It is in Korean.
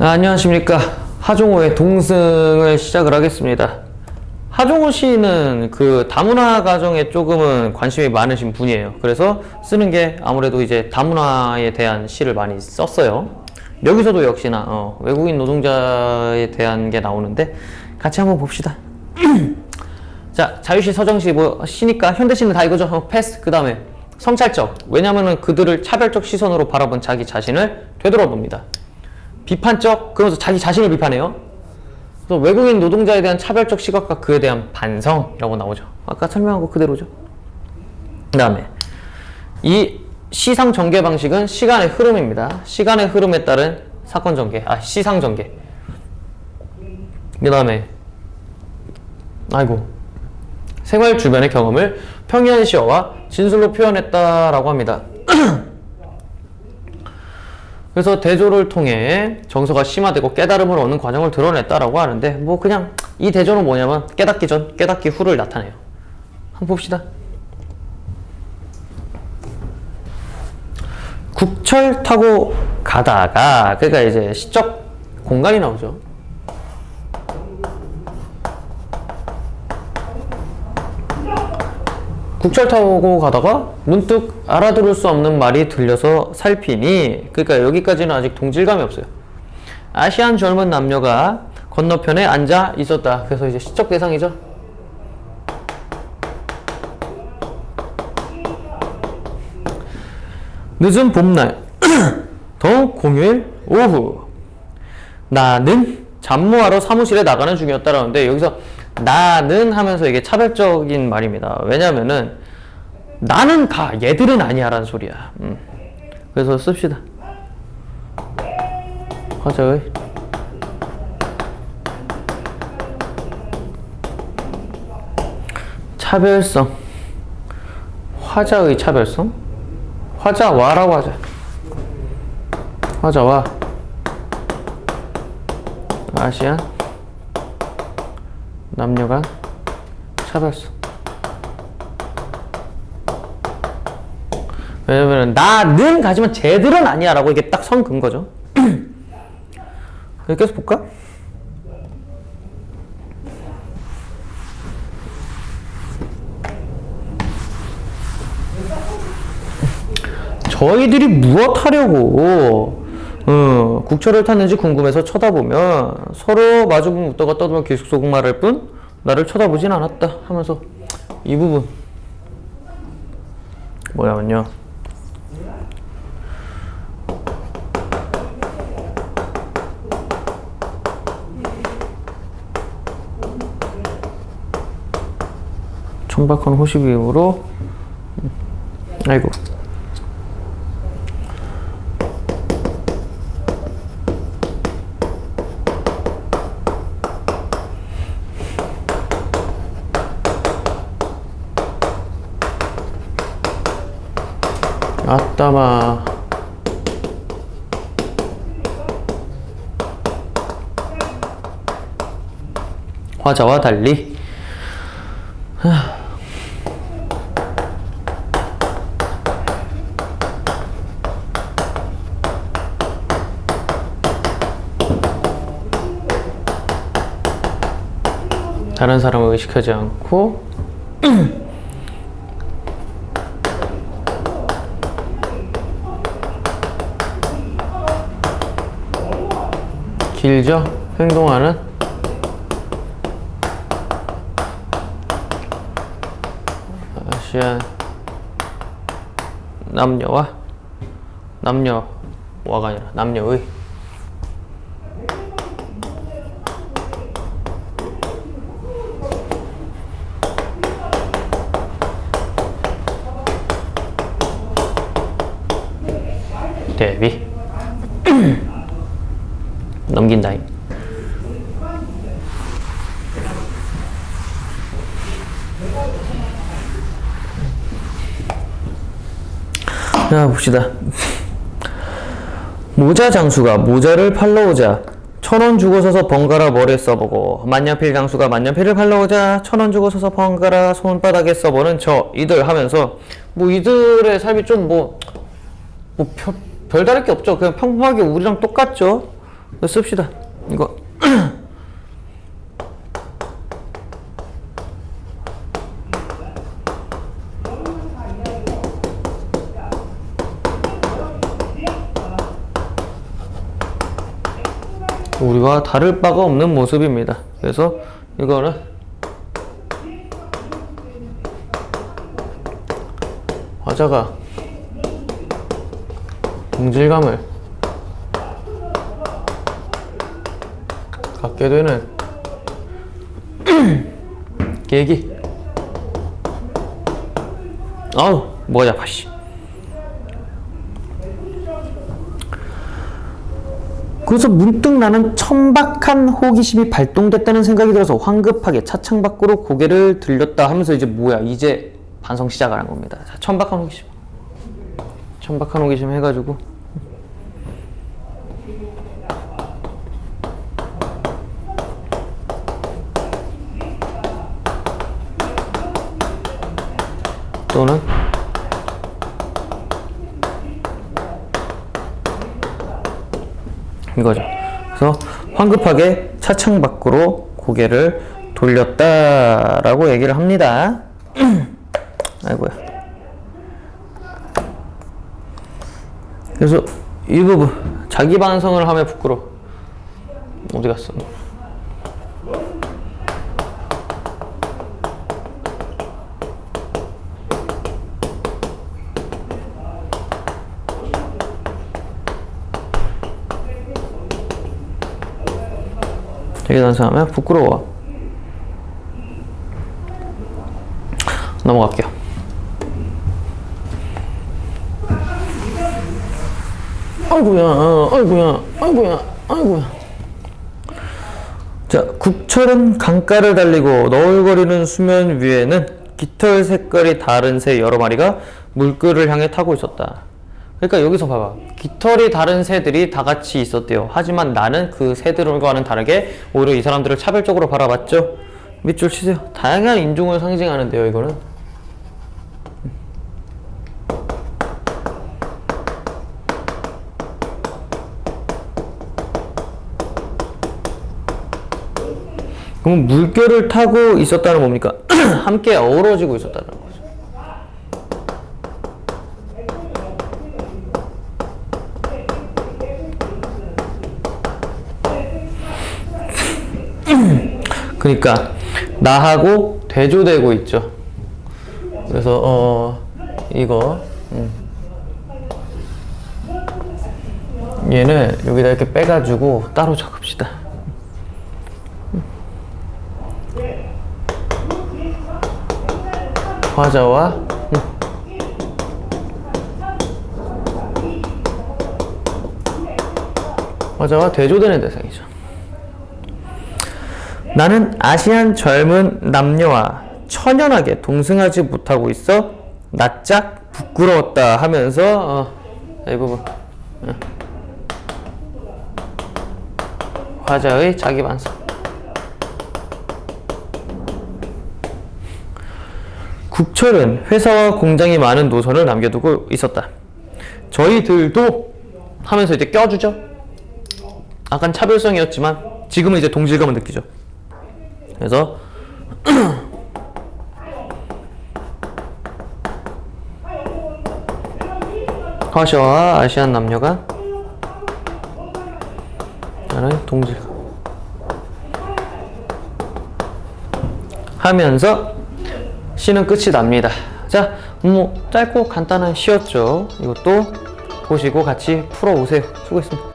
아, 안녕하십니까. 하종호의 동승을 시작을 하겠습니다. 하종호 씨는 그 다문화 가정에 조금은 관심이 많으신 분이에요. 그래서 쓰는 게 아무래도 이제 다문화에 대한 시를 많이 썼어요. 여기서도 역시나 어, 외국인 노동자에 대한 게 나오는데 같이 한번 봅시다. 자, 자유시 서정시 뭐 시니까 현대시는 다 이거죠. 어, 패스. 그 다음에 성찰적. 왜냐면은 그들을 차별적 시선으로 바라본 자기 자신을 되돌아봅니다. 비판적. 그러면서 자기 자신을 비판해요. 그래서 외국인 노동자에 대한 차별적 시각과 그에 대한 반성이라고 나오죠. 아까 설명한 거 그대로죠. 그 다음에 이 시상 전개 방식은 시간의 흐름입니다. 시간의 흐름에 따른 사건 전개, 아 시상 전개. 그 다음에 아이고 생활 주변의 경험을 평이한 시어와 진술로 표현했다라고 합니다. 그래서 대조를 통해 정서가 심화되고 깨달음을 얻는 과정을 드러냈다라고 하는데 뭐 그냥 이 대조는 뭐냐면 깨닫기 전, 깨닫기 후를 나타내요. 한번 봅시다. 국철 타고 가다가 그러니까 이제 시적 공간이 나오죠. 국철 타고 가다가 문득 알아들을 수 없는 말이 들려서 살피니 그러니까 여기까지는 아직 동질감이 없어요. 아시안 젊은 남녀가 건너편에 앉아 있었다. 그래서 이제 시적 대상이죠. 늦은 봄날 더욱 공휴일 오후 나는 잡무하러 사무실에 나가는 중이었다라는데 여기서 나는 하면서 이게 차별적인 말입니다. 왜냐면은 나는 가 얘들은 아니야라는 소리야. 음. 그래서 씁시다. 화자의 차별성 화자의 차별성 화자와라고 하자. 화자와 아시안 남녀 간 차별성. 왜냐면 나는 가지만 쟤들은 아니야 라고 이게 딱 선 근 거죠. 여기 계속 볼까? 저희들이 무엇 하려고 어, 국철을 탔는지 궁금해서 쳐다보면 서로 마주보면 웃다가 떠들면 계속 속은 말할 뿐 나를 쳐다보진 않았다 하면서 이 부분. 뭐냐면요. 천박한 호시비음으로 아이고 아따마. 화자와 달리. 다른 사람을 의식하지 않고 길죠? 행동하는? 아시안. 남녀와? 남녀와가 아니라 남녀의. 대비 넘긴다잉. 자 봅시다. 모자 장수가 모자를 팔러 오자 천원 주고 서서 번갈아 머리에 써보고 만년필 장수가 만년필을 팔러 오자 천원 주고 서서 번갈아 손바닥에 써보는 저 이들 하면서 뭐 이들의 삶이 좀뭐 뭐 별, 별다를 게 없죠. 그냥 평범하게 우리랑 똑같죠. 이거 씁시다. 이거. 우리와 다를 바가 없는 모습입니다. 그래서 이거는 화자가 동질감을 갖게 되는 계기. 아우 뭐가 잡아 씨. 그래서 문득 나는 천박한 호기심이 발동됐다는 생각이 들어서 황급하게 차창 밖으로 고개를 들렸다 하면서 이제 뭐야 이제 반성 시작을 한 겁니다. 자, 천박한 호기심. 천박한 호기심 해가지고 또는 이거죠. 그래서 황급하게 차창 밖으로 고개를 돌렸다라고 얘기를 합니다. 아이고야. 그래서 이 부분 자기 반성을 하며 부끄러. 어디 갔어? 자기 반성하며 부끄러워. 넘어갈게요. 아이고야, 아이고야, 아이고야, 아이고야. 자, 국철은 강가를 달리고 너울거리는 수면 위에는 깃털 색깔이 다른 새 여러 마리가 물결을 향해 타고 있었다. 그러니까 여기서 봐봐. 깃털이 다른 새들이 다 같이 있었대요. 하지만 나는 그 새들과는 다르게 오히려 이 사람들을 차별적으로 바라봤죠. 밑줄 치세요. 다양한 인종을 상징하는데요, 이거는. 그럼 물결을 타고 있었다는 뭡니까? 함께 어우러지고 있었다는 거죠. 그러니까 나하고 대조되고 있죠. 그래서 어 이거 음. 얘는 여기다 이렇게 빼가지고 따로 적읍시다. 화자와 음. 화자와 대조되는 대상이죠. 나는 아시안 젊은 남녀와 천연하게 동승하지 못하고 있어 낯짝 부끄러웠다 하면서 어, 이 부분 어. 화자의 자기 반성. 국철은 회사와 공장이 많은 노선을 남겨두고 있었다. 저희들도 하면서 이제 껴주죠. 약간 차별성이었지만 지금은 이제 동질감을 느끼죠. 그래서 화시와 아시안 남녀가 동질 하면서 시는 끝이 납니다. 자, 뭐 짧고 간단한 시였죠. 이것도 보시고 같이 풀어 오세요. 수고했습니다.